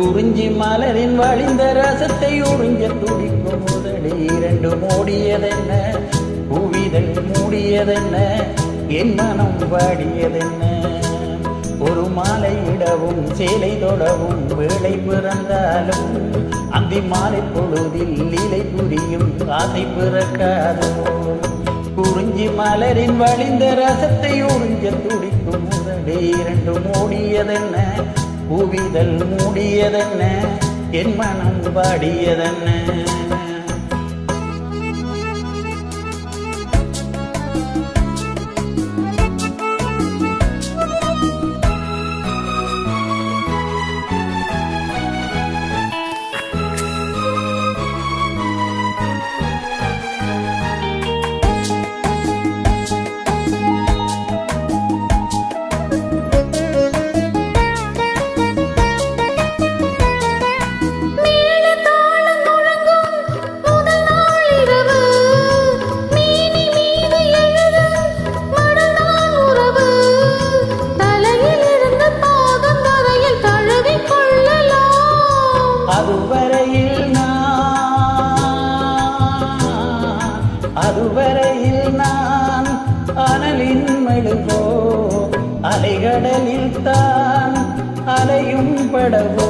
குறிஞ்சி மலரின் வழிந்த ரசத்தை உறிஞ்ச துடிக்கும் முதலே இரண்டு மூடியதென்ன? புவிதல் மூடியதென்ன? என் மனம் வாடியதென்ன? ஒரு மாலை இடவும் சேலை தொடவும் வேலை பிறந்தாலும் அந்தி மாலை பொழுதில் லீலை புரியும் ஆசை பிறக்காதோ? குறிஞ்சி மலரின் வழிந்த ரசத்தை உறிஞ்ச துடிக்கும் முதலே இரண்டு மூடியதென்ன? புவிதல் மூடியதென்ன? என் மனம் பாடியதென்ன அதுவரையில் நான் அனலின் மெழுகோ அலைகடலில் தான் அலையும் படவோ.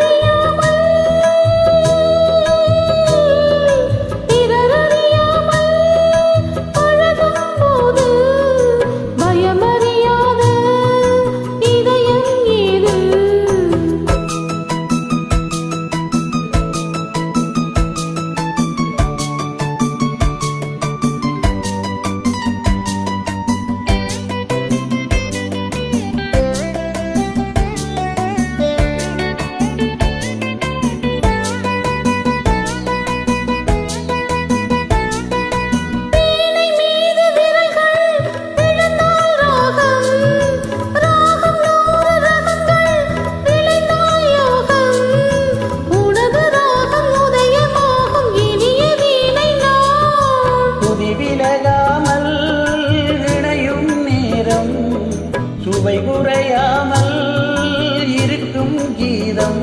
சுவை குறையாமல் இருக்கும் கீதம்.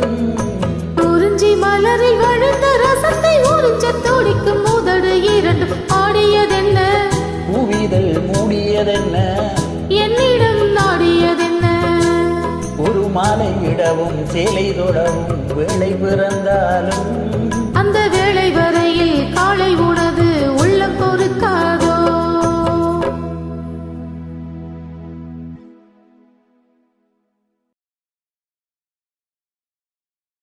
குறிஞ்சி மலரில் வழுந்த ரசத்தை உறிஞ்சத் துடிக்கும் உதடு இரண்டு. ஆடியதென்ன? பூவிதழ் மூடியதென்ன? என்னிடம் நாடியதென்ன? ஒரு மாலை இடவும் சேலை தொடவும் வேளை பிறந்தாலும். அந்த வேளை வரையில் காலை உனது உள்ளம் பொறுக்காதோ.